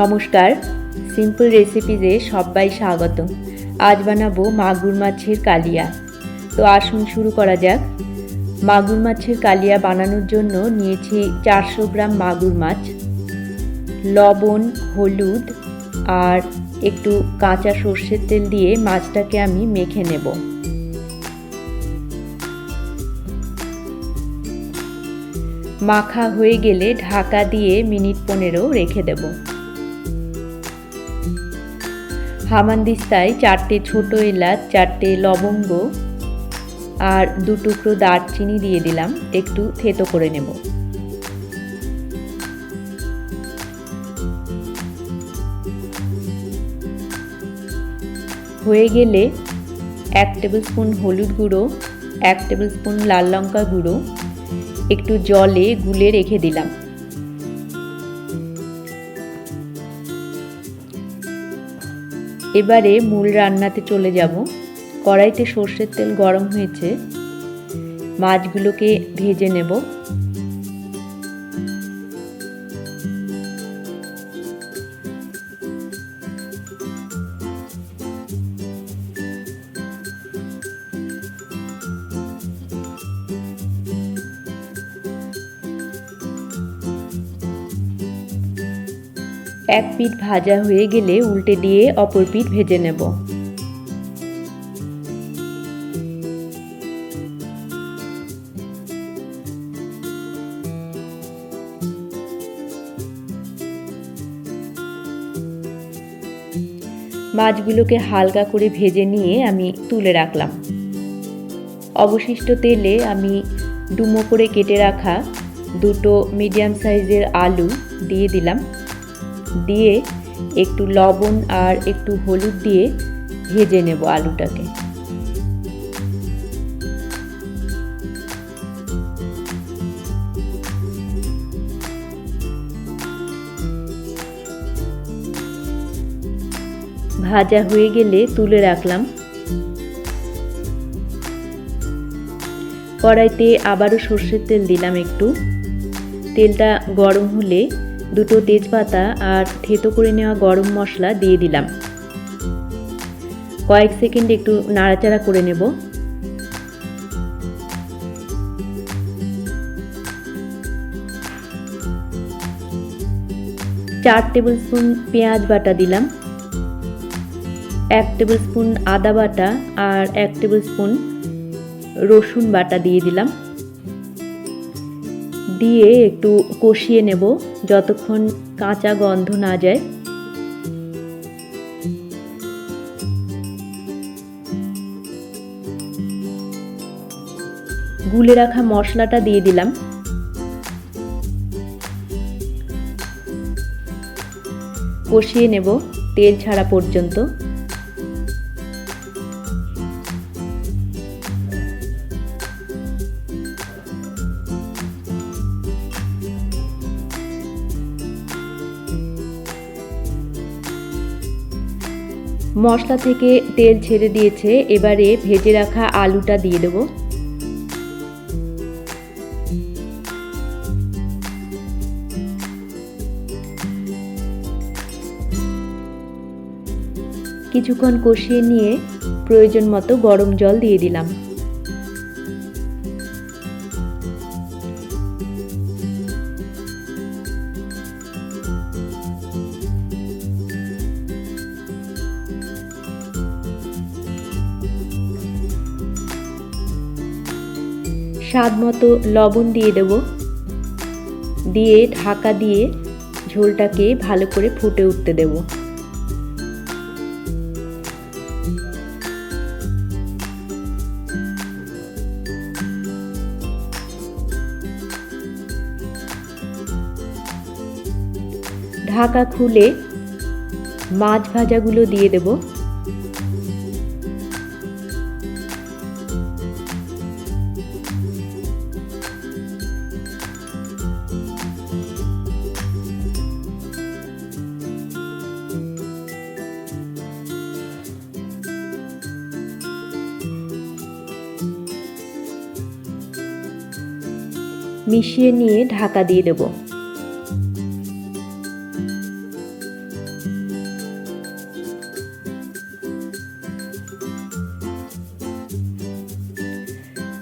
নমস্কার। সিম্পল রেসিপিতে সবাই স্বাগত। আজ বানাবো মাগুর মাছের কালিয়া। তো আসুন শুরু করা যাক। মাগুর মাছের কালিয়া বানানোর জন্য নিয়েছি চারশো গ্রাম মাগুর মাছ, লবণ, হলুদ আর একটু কাঁচা সর্ষের তেল দিয়ে মাছটাকে আমি মেখে নেব। মাখা হয়ে গেলে ঢাকা দিয়ে মিনিট পনেরো রেখে দেব। হামানদিস্তায় চারটে ছোট এলাচ, চারটে লবঙ্গ আর দু টুকরো দারচিনি দিয়ে দিলাম। একটু থেতো করে নেব। হয়ে গেলে এক টেবিল স্পুন হলুদ গুঁড়ো, এক টেবিল স্পুন লাল লঙ্কা গুঁড়ো, একটু জলে গুলে রেখে দিলাম। এবারে মূল রান্নাতে চলে যাব। কড়াইতে সর্ষের তেল গরম হয়েছে। মাছগুলোকে ভেজে নেব। এক পিঠ ভাজা হয়ে গেলে উল্টে দিয়ে অপর পিঠ ভেজে নেব। মাছগুলোকে হালকা করে ভেজে নিয়ে আমি তুলে রাখলাম। অবশিষ্ট তেলে আমি ডুমো করে কেটে রাখা দুটো মিডিয়াম সাইজের আলু দিয়ে দিলাম। দিয়ে একটু লবণ আর একটু হলুদ দিয়ে ভেজে নেব আলুটাকে। ভাজা হয়ে গেলে তুলে রাখলাম। কড়াইতে আবারও সর্ষের তেল দিলাম একটু। তেলটা গরম হলে দুটো তেজপাতা আর থেতো করে নেওয়া গরম মশলা দিয়ে দিলাম। কয়েক সেকেন্ড একটু নাড়াচাড়া করে নেব। চার টেবিল স্পুন পেঁয়াজ বাটা দিলাম। এক টেবিল স্পুন আদা বাটা আর এক টেবিল স্পুন রসুন বাটা দিয়ে দিলাম। দিয়ে একটু কষিয়ে নেব যতক্ষণ কাঁচা গন্ধ না যায়। গুলে রাখা মশলাটা দিয়ে দিলাম। কষিয়ে নেব তেল ছাড়া পর্যন্ত। মশলা থেকে তেল ছেড়ে দিয়েছে, এবারে ভেজে রাখা আলুটা দিয়ে দেবো। কিছুক্ষণ কষিয়ে নিয়ে প্রয়োজন মতো গরম জল দিয়ে দিলাম। স্বাদ মতো লবণ দিয়ে দেব। দিয়ে ঢাকা দিয়ে ঝোলটাকে ভালো করে ফুটে উঠতে দেব। ঢাকা খুলে মাছ ভাজাগুলো দিয়ে দেবো। মিশিয়ে নিয়ে ঢাকা দিয়ে দেব।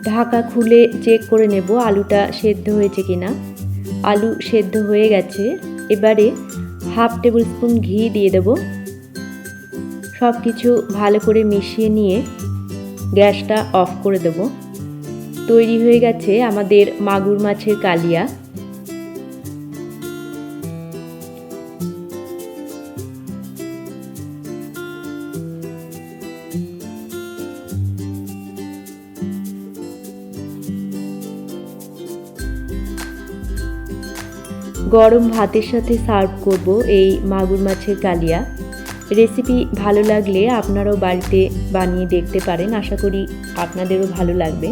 ঢাকা খুলে চেক করে নেব আলুটা সেদ্ধ হয়েছে কিনা। আলু সেদ্ধ হয়ে গেছে। এবারে হাফ টেবিল স্পুন ঘি দিয়ে দেব। সব কিছু ভালো করে মিশিয়ে নিয়ে গ্যাসটা অফ করে দেবো। তৈরি হয়ে গেছে আমাদের মাগুর মাছের কালিয়া। গরম ভাতের সাথে সার্ভ করব এই মাগুর মাছের কালিয়া। রেসিপি ভালো লাগলে আপনারাও বাড়িতে বানিয়ে দেখতে পারেন। আশা করি আপনাদেরও ভালো লাগবে।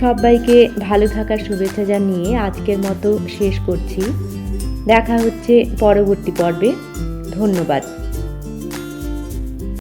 সবাইকে ভালো থাকার শুভেচ্ছা জানিয়ে আজকের মতো শেষ করছি। দেখা হচ্ছে পরবর্তী পর্বে। ধন্যবাদ।